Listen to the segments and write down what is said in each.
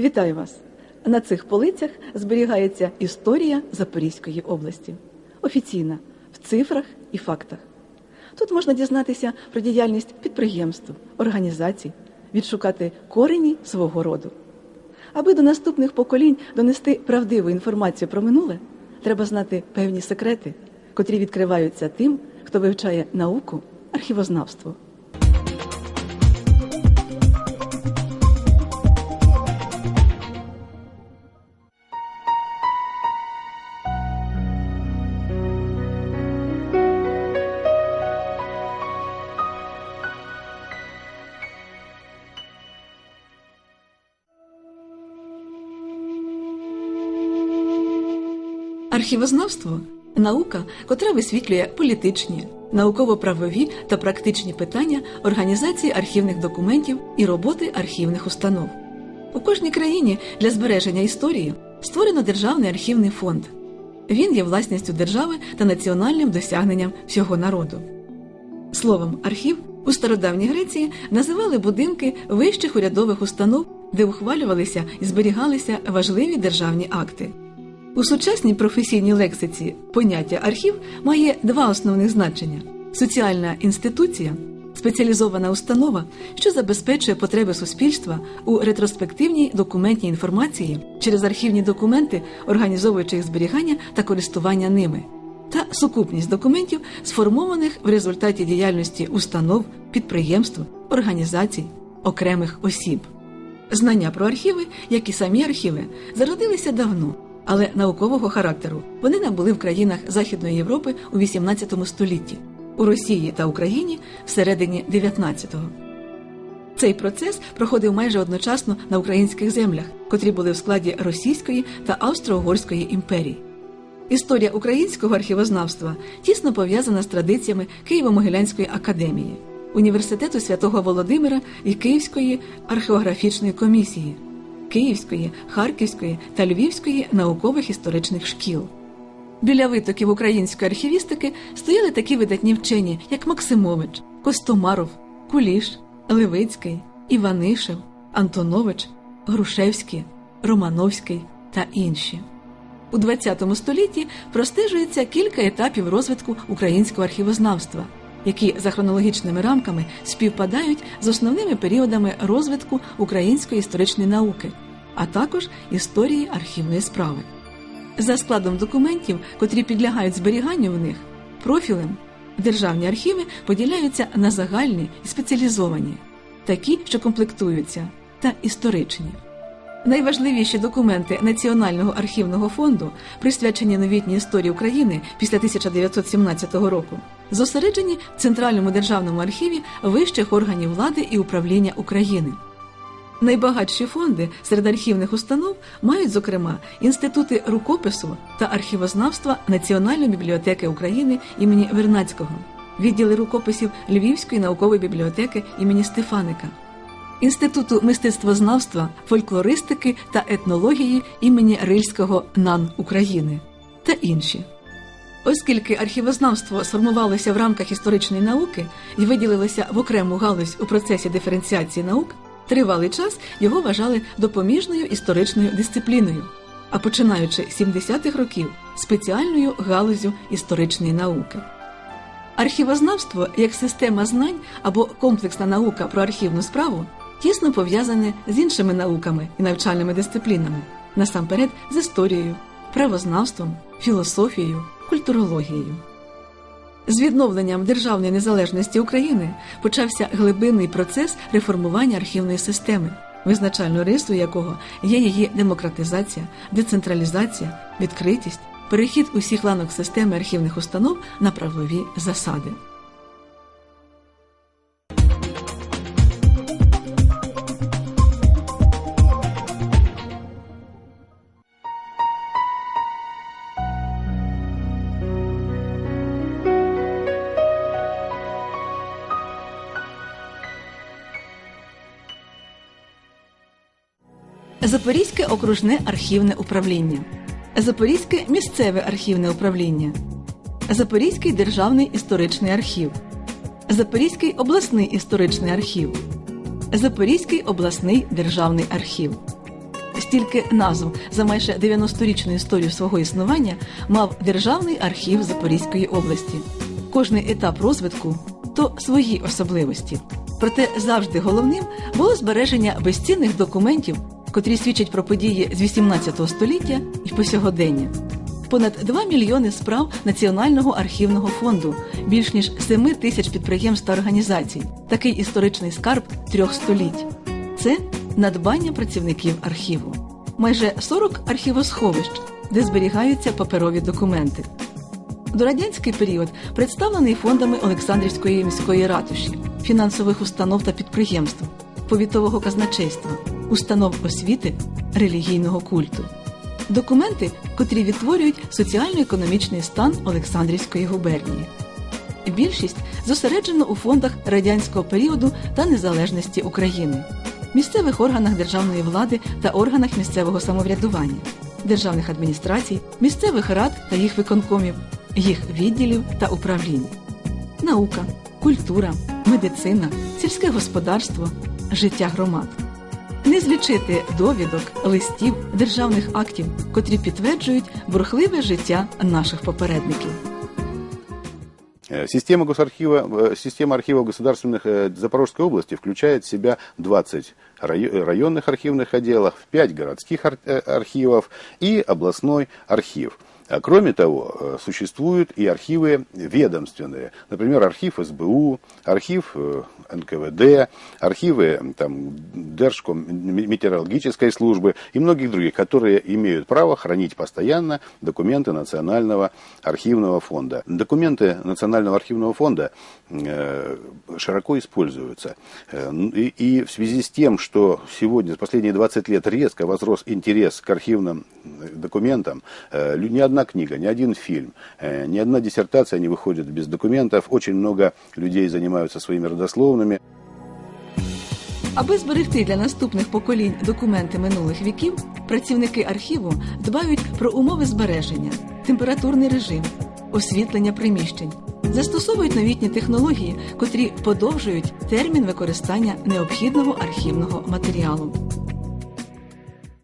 Вітаю вас! На цих полицях зберігається історія Запорізької області. Офіційна в цифрах і фактах. Тут можна дізнатися про діяльність підприємств, організацій, відшукати корені свого роду. Аби до наступних поколінь донести правдиву інформацію про минуле, треба знати певні секрети, котрі відкриваються тим, хто вивчає науку, архівознавство. Архівознавство наука, котра висвітлює політичні, науково-правові та практичні питання організації архівних документів і роботи архівних установ. У кожній країні для збереження історії створено Державний архівний фонд. Він є власністю держави та національним досягненням всього народу. Словом, архів у стародавній Греції називали будинки вищих урядових установ, де ухвалювалися і зберігалися важливі державні акти. У сучасній професійній лексиці поняття архів має два основних значення: соціальна інституція, спеціалізована установа, що забезпечує потреби суспільства у ретроспективній документній інформації через архівні документи, організовуючи їх зберігання та користування ними, та сукупність документів, сформованих в результаті діяльності установ, підприємств, організацій, окремих осіб. Знання про архіви, як і самі архіви, зародилися давно але наукового характеру вони набули в країнах Західної Європи у XVIII столітті, у Росії та Україні всередині 19-го. Цей процес проходив майже одночасно на українських землях, котрі були в складі Російської та Австро-Угорської імперій. Історія українського архівознавства тісно пов'язана з традиціями Києво-Могилянської академії, університету святого Володимира і Київської археографічної комісії. Київської, Харківської та Львівської наукових історичних шкіл. Біля витоків української архівістики стояли такі видатні вчені, як Максимович, Костомаров, Куліш, Левицький, Іванишев, Антонович, Грушевський, Романовський та інші. У ХХ столітті простежується кілька етапів розвитку українського архівознавства які за хронологічними рамками співпадають з основними періодами розвитку української історичної науки, а також історії архівної справи. За складом документів, котрі підлягають зберіганню в них, профілем державні архіви поділяються на загальні і спеціалізовані, такі, що комплектуються, та історичні. Найважливіші документи Національного архівного фонду, присвячені новітній історії України після 1917 року, зосереджені в Центральному державному архіві вищих органів влади і управління України. Найбагатші фонди серед архівних установ мають, зокрема, інститути рукопису та архівознавства Національної бібліотеки України імені Вернацького, відділи рукописів Львівської наукової бібліотеки імені Стефаника. Інституту мистецтвознавства, фольклористики та етнології імені Рильського НАН України та інші. Оскільки архівознавство сформувалося в рамках історичної науки і виділилося в окрему галузь у процесі диференціації наук, тривалий час його вважали допоміжною історичною дисципліною, а починаючи з 70-х років спеціальною галузю історичної науки. Архівознавство як система знань або комплексна наука про архівну справу тісно пов'язане з іншими науками і навчальними дисциплінами, насамперед з історією, правознавством, філософією, культурологією. З відновленням державної незалежності України почався глибинний процес реформування архівної системи, визначальною рисою якого є її демократизація, децентралізація, відкритість, перехід усіх ланок системи архівних установ на правові засади. Запорізьке окружне архівне управління, Запорізьке місцеве архівне управління, Запорізький державний історичний архів, Запорізький обласний історичний архів, Запорізький обласний державний архів. Стільки назв за майже 90-річну історію свого існування мав Державний архів Запорізької області. Кожний етап розвитку то свої особливості. Проте завжди головним було збереження безцінних документів, котрі свідчать про події з 18 століття і по сьогодення. Понад 2 мільйони справ Національного архівного фонду, більш ніж 7 тисяч підприємств та організацій, такий історичний скарб трьох століть. Це надбання працівників архіву, майже 40 архівосховищ, де зберігаються паперові документи. Дорадянський період представлений фондами Олександрівської міської ратуші, фінансових установ та підприємств, повітового казначейства, установ освіти, релігійного культу. Документи, котрі відтворюють соціально-економічний стан Олександрівської губернії. Більшість зосереджено у фондах радянського періоду та незалежності України, місцевих органах державної влади та органах місцевого самоврядування, державних адміністрацій, місцевих рад та їх виконкомів, їх відділів та управлінь, наука, культура, медицина, сільське господарство, життя громад. Не злічити довідок, листів, державних актів, котрі підтверджують бурхливе життя наших попередників. Э, Система госархива, э, система архивов государственных э, Запорожской области включает в себя 20 рай- районных архивных отделов, 5 городских ар- э, архивов и областной архив. А кроме того, э, существуют и архивы ведомственные. Например, архив СБУ, архив э, НКВД, архивы там, Держком метеорологической службы и многих других, которые имеют право хранить постоянно документы Национального архивного фонда. Документы Национального архивного фонда э, широко используются. И, и в связи с тем, что сегодня, за последние 20 лет, резко возрос интерес к архивным документам, ни одна книга, ни один фильм, э, ни одна диссертация не выходит без документов. Очень много людей занимаются своими родословными. Аби зберегти для наступних поколінь документи минулих віків, працівники архіву дбають про умови збереження, температурний режим, освітлення приміщень, застосовують новітні технології, котрі подовжують термін використання необхідного архівного матеріалу.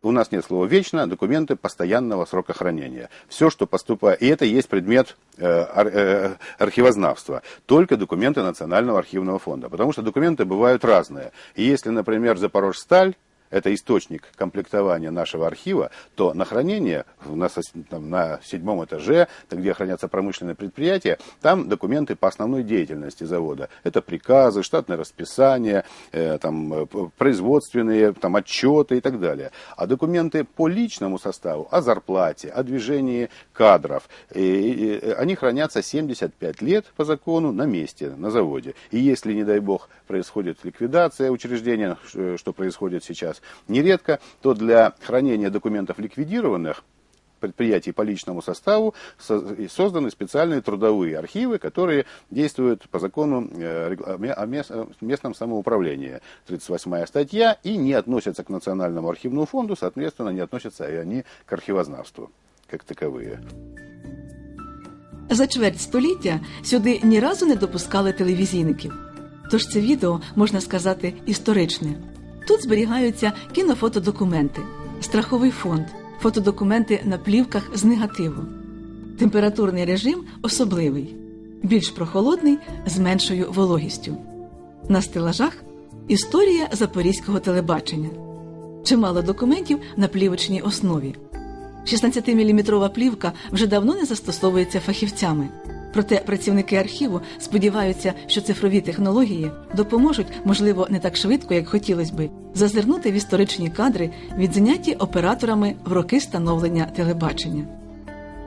У нас нет слова вечно, документы постоянного срока хранения. Все, что поступает, и это есть предмет э, э, архивознавства, только документы Национального архивного фонда. Потому что документы бывают разные. Если, например, Запорожсталь, это источник комплектования нашего архива, то на хранение у нас там, на седьмом этаже, где хранятся промышленные предприятия, там документы по основной деятельности завода. Это приказы, штатное расписание, э, там, э, производственные там, отчеты и так далее. А документы по личному составу, о зарплате, о движении кадров, э, э, они хранятся 75 лет по закону на месте, на заводе. И если, не дай бог, происходит ликвидация учреждения, что происходит сейчас нередко, то для хранения документов ликвидированных предприятий по личному составу со- и созданы специальные трудовые архивы, которые действуют по закону э, регла- о ме- о мес- о местном самоуправлении. 38 статья и не относятся к Национальному архивному фонду, соответственно, не относятся и они к архивознавству как таковые. За чверть століття сюди ні разу не допускали телевізійників. Тож це відео, можна сказати, історичне. Тут зберігаються кінофотодокументи, страховий фонд, фотодокументи на плівках з негативу. Температурний режим особливий, більш прохолодний з меншою вологістю. На стелажах історія запорізького телебачення. Чимало документів на плівочній основі. 16-мм плівка вже давно не застосовується фахівцями. Проте працівники архіву сподіваються, що цифрові технології допоможуть, можливо, не так швидко, як хотілося би, зазирнути в історичні кадри, відзняті операторами в роки становлення телебачення.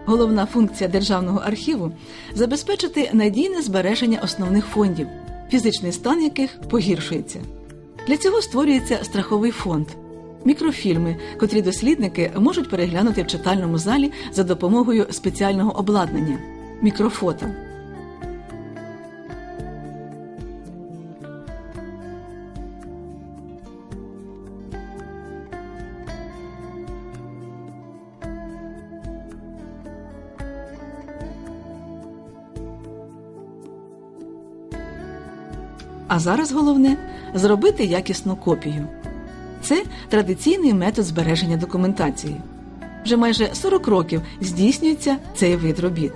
Головна функція державного архіву забезпечити надійне збереження основних фондів, фізичний стан яких погіршується. Для цього створюється страховий фонд, мікрофільми, котрі дослідники можуть переглянути в читальному залі за допомогою спеціального обладнання мікрофото. А зараз головне зробити якісну копію. Це традиційний метод збереження документації. Вже майже 40 років здійснюється цей вид робіт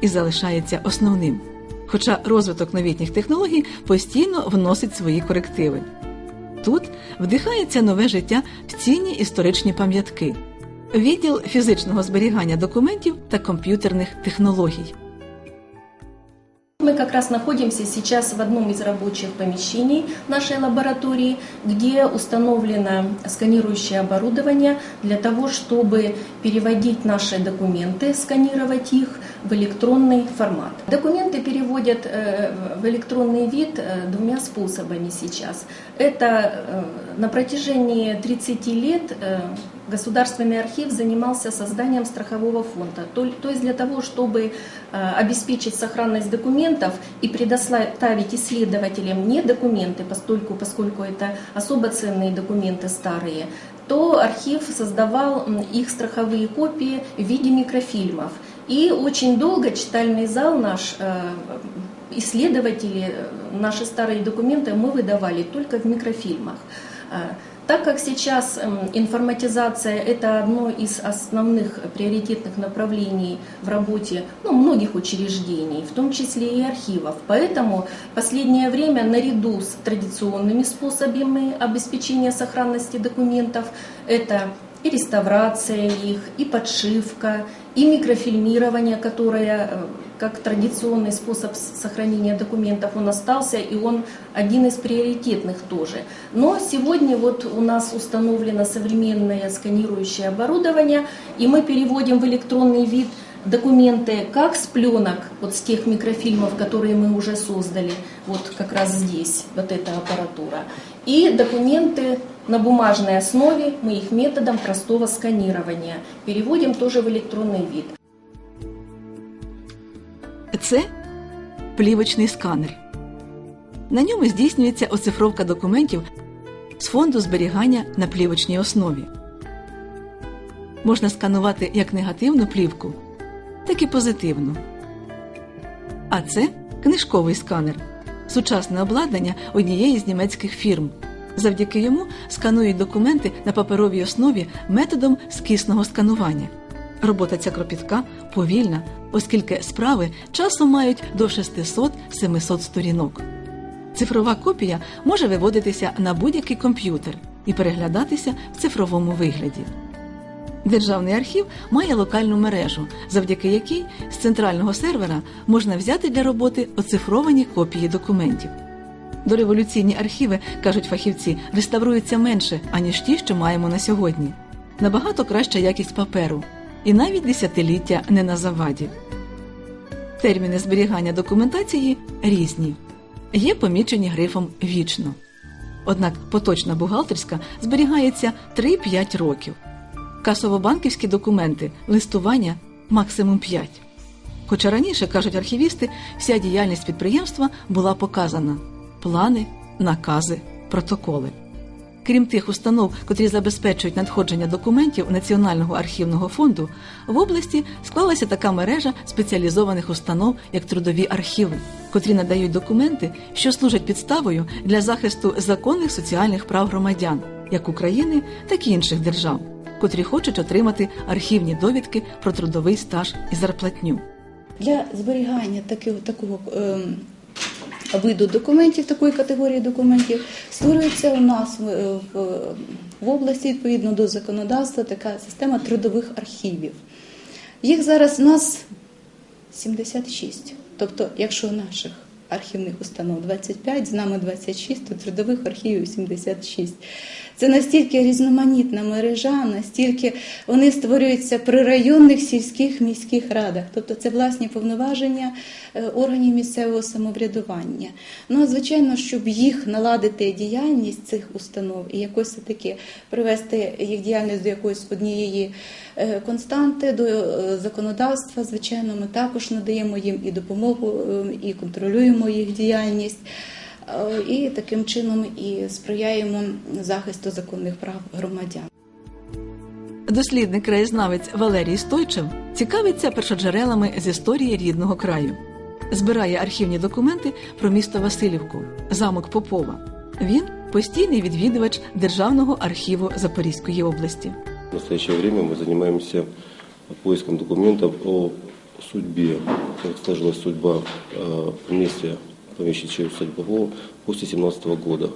і залишається основним. Хоча розвиток новітніх технологій постійно вносить свої корективи. Тут вдихається нове життя в цінні історичні пам'ятки, відділ фізичного зберігання документів та комп'ютерних технологій. Мы как раз находимся сейчас в одном из рабочих помещений нашей лаборатории, где установлено сканирующее оборудование для того, чтобы переводить наши документы, сканировать их в электронный формат. Документы переводят э, в электронный вид э, двумя способами сейчас. Это э, на протяжении 30 лет Государственный архив занимался созданием страхового фонда, то, то есть для того, чтобы э, обеспечить сохранность документов и предоставить исследователям не документы, поскольку, поскольку это особо ценные документы старые, то архив создавал их страховые копии в виде микрофильмов. И очень долго читальный зал наш э, исследователи, э, наши старые документы мы выдавали только в микрофильмах. Так как сейчас эм, информатизация – это одно из основных приоритетных направлений в работе ну, многих учреждений, в том числе и архивов, поэтому в последнее время наряду с традиционными способами обеспечения сохранности документов – это и реставрация их, и подшивка, и микрофильмирование, которое э, как традиционный способ сохранения документов он остался, и он один из приоритетных тоже. Но сегодня вот у нас установлено современное сканирующее оборудование, и мы переводим в электронный вид документы как с пленок, вот с тех микрофильмов, которые мы уже создали, вот как раз здесь, вот эта аппаратура, и документы на бумажной основе, мы их методом простого сканирования переводим тоже в электронный вид. Це плівочний сканер. На ньому здійснюється оцифровка документів з фонду зберігання на плівочній основі. Можна сканувати як негативну плівку, так і позитивну. А це книжковий сканер сучасне обладнання однієї з німецьких фірм. Завдяки йому сканують документи на паперовій основі методом скісного сканування. Робота ця кропітка повільна, оскільки справи часом мають до 600-700 сторінок. Цифрова копія може виводитися на будь-який комп'ютер і переглядатися в цифровому вигляді. Державний архів має локальну мережу, завдяки якій з центрального сервера можна взяти для роботи оцифровані копії документів. Дореволюційні архіви, кажуть фахівці, реставруються менше, аніж ті, що маємо на сьогодні. Набагато краща якість паперу, і навіть десятиліття не на заваді. Терміни зберігання документації різні. Є помічені грифом вічно. Однак поточна бухгалтерська зберігається 3-5 років. Касово-банківські документи, листування максимум 5. Хоча раніше, кажуть архівісти, вся діяльність підприємства була показана плани, накази, протоколи. Крім тих установ, котрі забезпечують надходження документів Національного архівного фонду, в області склалася така мережа спеціалізованих установ, як трудові архіви, котрі надають документи, що служать підставою для захисту законних соціальних прав громадян, як України, так і інших держав, котрі хочуть отримати архівні довідки про трудовий стаж і зарплатню. Для зберігання такого, такого ем, виду документів, такої категорії документів, створюється у нас в, в, в області відповідно до законодавства така система трудових архівів. Їх зараз у нас 76. Тобто, якщо наших архівних установ 25, з нами 26, то трудових архівів 76. Це настільки різноманітна мережа, настільки вони створюються при районних сільських міських радах, тобто це власні повноваження е, органів місцевого самоврядування. Ну а звичайно, щоб їх наладити діяльність цих установ і якось таки привести їх діяльність до якоїсь однієї константи, до е, законодавства, звичайно, ми також надаємо їм і допомогу, е, і контролюємо їх діяльність. Е, І таким чином і сприяємо захисту законних прав громадян. Дослідник краєзнавець Валерій Стойчев цікавиться першоджерелами з історії рідного краю. Збирає архівні документи про місто Васильівку, замок Попова. Він постійний відвідувач Державного архіву Запорізької області. В настоящее время мы занимаемся поиском документов о судьбе, как сложилась судьба э, поместья помещичьей усадьбы после 17 года.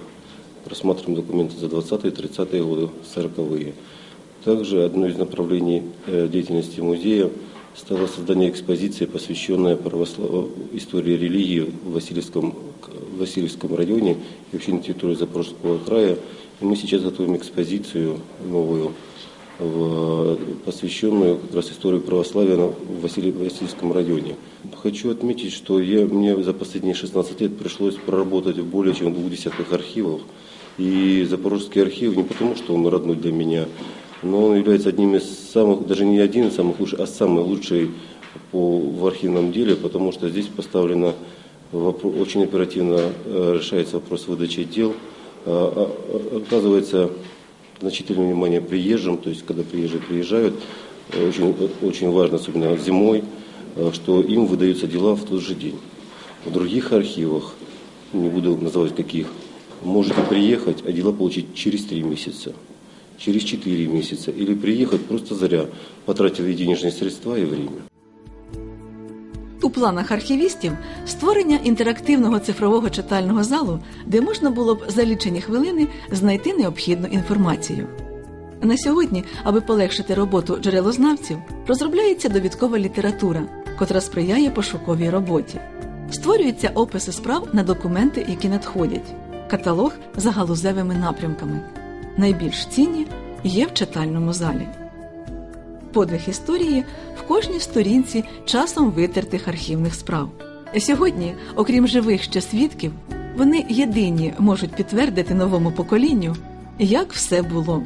Рассматриваем документы за 20-30-е годы, 40-е. Также одно из направлений э, деятельности музея стало создание экспозиции, посвященной православ... истории религии в Васильевском, в Васильевском районе и вообще на территории Запорожского края. И мы сейчас готовим экспозицию новую, в- посвященную как раз истории православия в Василий- Васильевском районе. Хочу отметить, что я, мне за последние 16 лет пришлось проработать в более чем двух десятках архивов. И Запорожский архив не потому, что он родной для меня, но он является одним из самых, даже не один из самых лучших, а самый лучший по, в архивном деле, потому что здесь поставлено очень оперативно э, решается вопрос выдачи дел. А, а, Оказывается, значительное внимание приезжим, то есть когда приезжие приезжают, э, очень, очень важно, особенно зимой, э, что им выдаются дела в тот же день. В других архивах, не буду называть каких, можете приехать, а дела получить через три месяца, через четыре месяца, или приехать просто зря, потратив и денежные средства, и время. У планах архівістів створення інтерактивного цифрового читального залу, де можна було б за лічені хвилини знайти необхідну інформацію. На сьогодні, аби полегшити роботу джерелознавців, розробляється довідкова література, котра сприяє пошуковій роботі. Створюються описи справ на документи, які надходять, каталог за галузевими напрямками. Найбільш цінні є в читальному залі. Подвиг історії в кожній сторінці часом витертих архівних справ. Сьогодні, окрім живих ще свідків, вони єдині можуть підтвердити новому поколінню, як все було.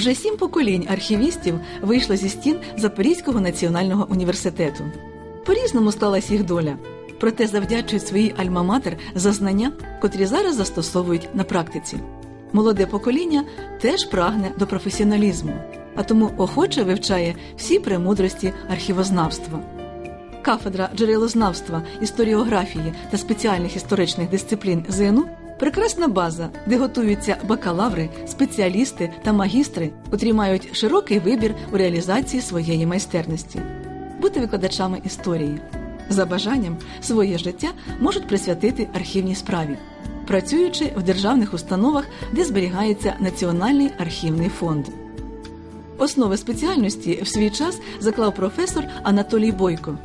Вже сім поколінь архівістів вийшло зі стін Запорізького національного університету. По-різному сталася їх доля, проте завдячують своїй альма-матер за знання, котрі зараз застосовують на практиці. Молоде покоління теж прагне до професіоналізму, а тому охоче вивчає всі премудрості архівознавства. Кафедра джерелознавства, історіографії та спеціальних історичних дисциплін ЗНУ прекрасна база, де готуються бакалаври, спеціалісти та магістри, котрі мають широкий вибір у реалізації своєї майстерності, бути викладачами історії. За бажанням своє життя можуть присвятити архівній справі, працюючи в державних установах, де зберігається Національний архівний фонд. Основи спеціальності в свій час заклав професор Анатолій Бойко.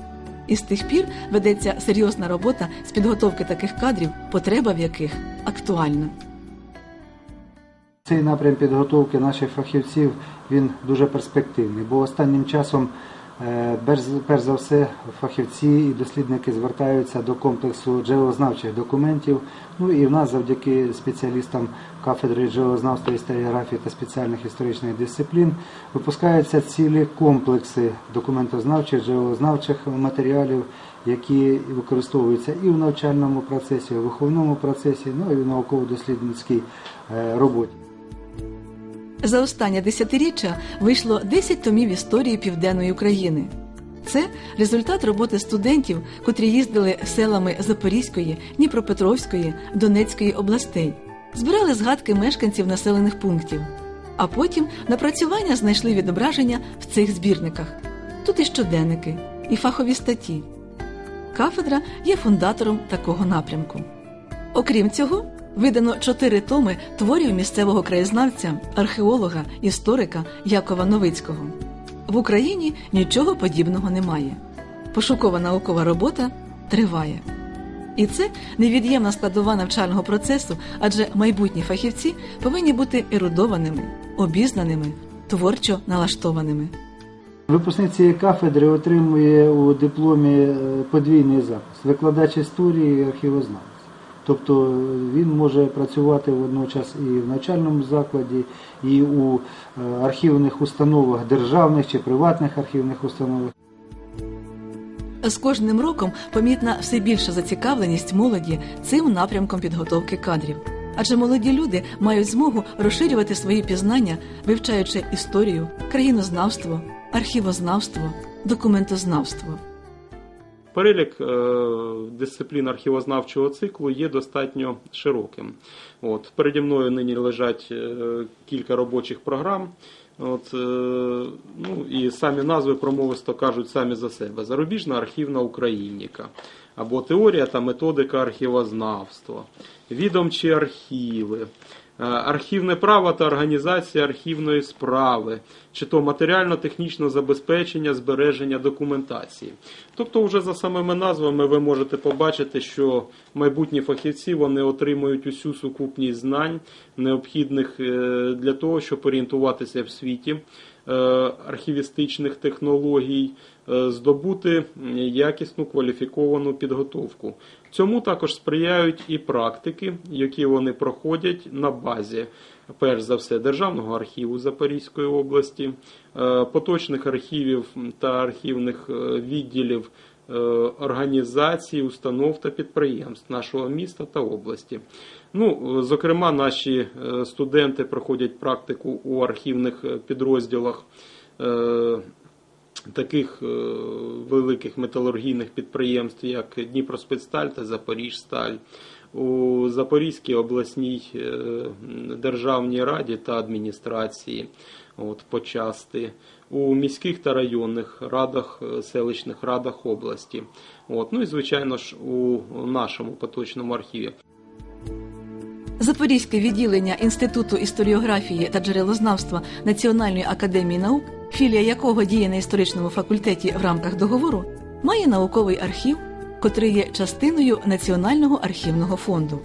І з тих пір ведеться серйозна робота з підготовки таких кадрів, потреба в яких актуальна. Цей напрям підготовки наших фахівців він дуже перспективний, бо останнім часом, перш перш за все, фахівці і дослідники звертаються до комплексу джерелознавчих документів. Ну і в нас завдяки спеціалістам кафедри джерелознавства, історіографії та спеціальних історичних дисциплін випускаються цілі комплекси документознавчих, джерелознавчих матеріалів, які використовуються і в навчальному процесі, і в виховному процесі, ну і в науково-дослідницькій е, роботі. За останнє десятиріччя вийшло 10 томів історії Південної України. Це результат роботи студентів, котрі їздили селами Запорізької, Дніпропетровської, Донецької областей, збирали згадки мешканців населених пунктів, а потім напрацювання знайшли відображення в цих збірниках. Тут і щоденники, і фахові статті. Кафедра є фундатором такого напрямку. Окрім цього, видано чотири томи творів місцевого краєзнавця, археолога, історика Якова Новицького. В Україні нічого подібного немає. Пошукова наукова робота триває. І це невід'ємна складова навчального процесу, адже майбутні фахівці повинні бути ерудованими, обізнаними, творчо налаштованими. Випускник цієї кафедри отримує у дипломі е, подвійний запис викладач історії і архівознавець. Тобто він може працювати водночас і в навчальному закладі, і у е, архівних установах державних чи приватних архівних установах. З кожним роком помітна все більша зацікавленість молоді цим напрямком підготовки кадрів. Адже молоді люди мають змогу розширювати свої пізнання, вивчаючи історію, країнознавство, архівознавство, документознавство. Перелік е, дисциплін архівознавчого циклу є достатньо широким. От, переді мною нині лежать е, кілька робочих програм. От, е, ну, і самі назви промовисто кажуть самі за себе. Зарубіжна архівна українніка, або теорія та методика архівознавства, відомчі архіви, архівне право та організація архівної справи, чи то матеріально-технічне забезпечення збереження документації. Тобто, вже за самими назвами ви можете побачити, що майбутні фахівці вони отримують усю сукупність знань, необхідних е, для того, щоб орієнтуватися в світі е, архівістичних технологій, е, здобути якісну кваліфіковану підготовку. Цьому також сприяють і практики, які вони проходять на базі, перш за все, Державного архіву Запорізької області, е, поточних архівів та архівних е, відділів е, організацій, установ та підприємств нашого міста та області. Ну, е, зокрема, наші е, студенти проходять практику у архівних е, підрозділах. е, Таких е, великих металургійних підприємств, як Дніпроспецсталь та Запоріжсталь, у Запорізькій обласній е, державній раді та адміністрації, от, почасти, у міських та районних радах, е, селищних радах області. От, ну і звичайно ж у нашому поточному архіві. Запорізьке відділення Інституту історіографії та джерелознавства Національної академії наук, філія якого діє на історичному факультеті в рамках договору, має науковий архів, котрий є частиною Національного архівного фонду.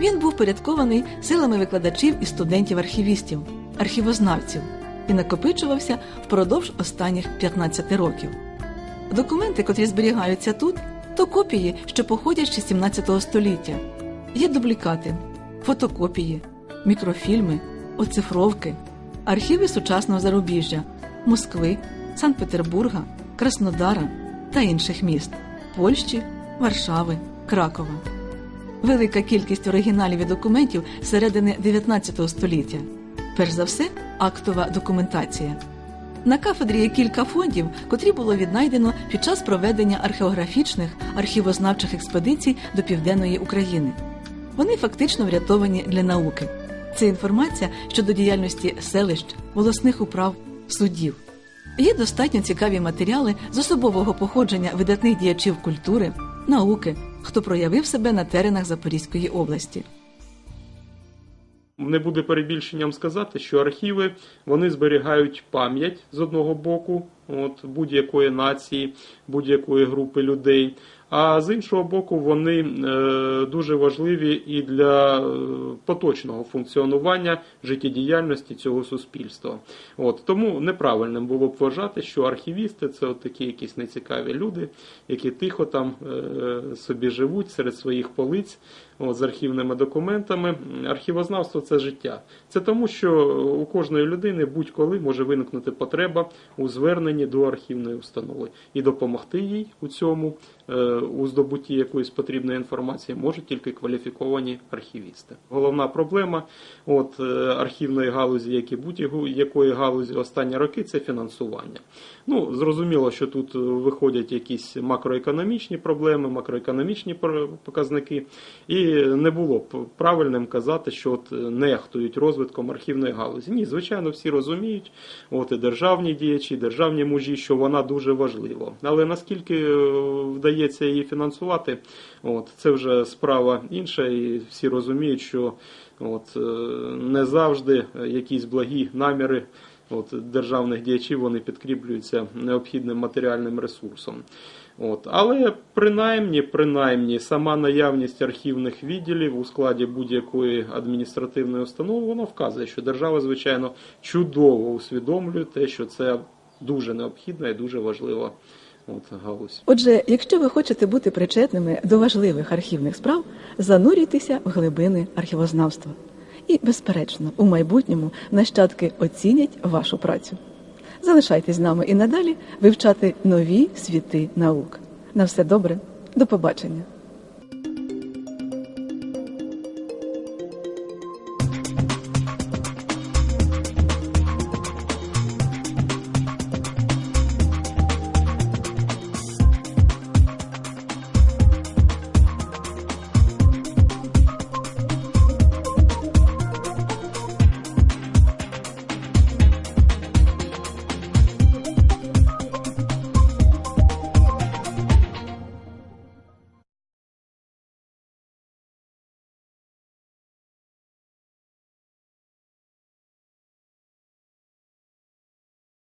Він був порядкований силами викладачів і студентів-архівістів, архівознавців і накопичувався впродовж останніх 15 років. Документи, котрі зберігаються тут, то копії, що походять з 17 століття. Є дублікати, фотокопії, мікрофільми, оцифровки, архіви сучасного зарубіжжя, Москви, Санкт-Петербурга, Краснодара та інших міст Польщі, Варшави, Кракова. Велика кількість оригіналів і документів середини 19 століття. Перш за все, актова документація. На кафедрі є кілька фондів, котрі було віднайдено під час проведення археографічних архівознавчих експедицій до південної України. Вони фактично врятовані для науки. Це інформація щодо діяльності селищ, волосних управ, судів. Є достатньо цікаві матеріали з особового походження видатних діячів культури, науки, хто проявив себе на теренах Запорізької області. Не буде перебільшенням сказати, що архіви вони зберігають пам'ять з одного боку, от будь-якої нації, будь-якої групи людей. А з іншого боку, вони е, дуже важливі і для е, поточного функціонування життєдіяльності цього суспільства. От тому неправильним було б вважати, що архівісти це от такі якісь нецікаві люди, які тихо там е, собі живуть серед своїх полиць от, з архівними документами. Архівознавство це життя. Це тому, що у кожної людини будь-коли може виникнути потреба у зверненні до архівної установи і допомогти їй у цьому, у здобутті якоїсь потрібної інформації, можуть тільки кваліфіковані архівісти. Головна проблема от, е, архівної галузі, як і будь-якої галузі останні роки, це фінансування. Ну, зрозуміло, що тут е, виходять якісь макроекономічні проблеми, макроекономічні показники, і не було б правильним казати, що от нехтують розвитком архівної галузі. Ні, звичайно, всі розуміють, от і державні діячі, і державні мужі, що вона дуже важлива. Але наскільки е, вдається її фінансувати, от це вже справа інша, і всі розуміють, що от е, не завжди якісь благі наміри от, державних діячів вони підкріплюються необхідним матеріальним ресурсом. От. Але принаймні, принаймні, сама наявність архівних відділів у складі будь-якої адміністративної установи, воно вказує, що держава, звичайно, чудово усвідомлює те, що це дуже необхідна і дуже важлива Отже, якщо ви хочете бути причетними до важливих архівних справ, занурюйтеся в глибини архівознавства. І, безперечно, у майбутньому нащадки оцінять вашу працю. Залишайтесь з нами і надалі вивчати нові світи наук. На все добре, до побачення.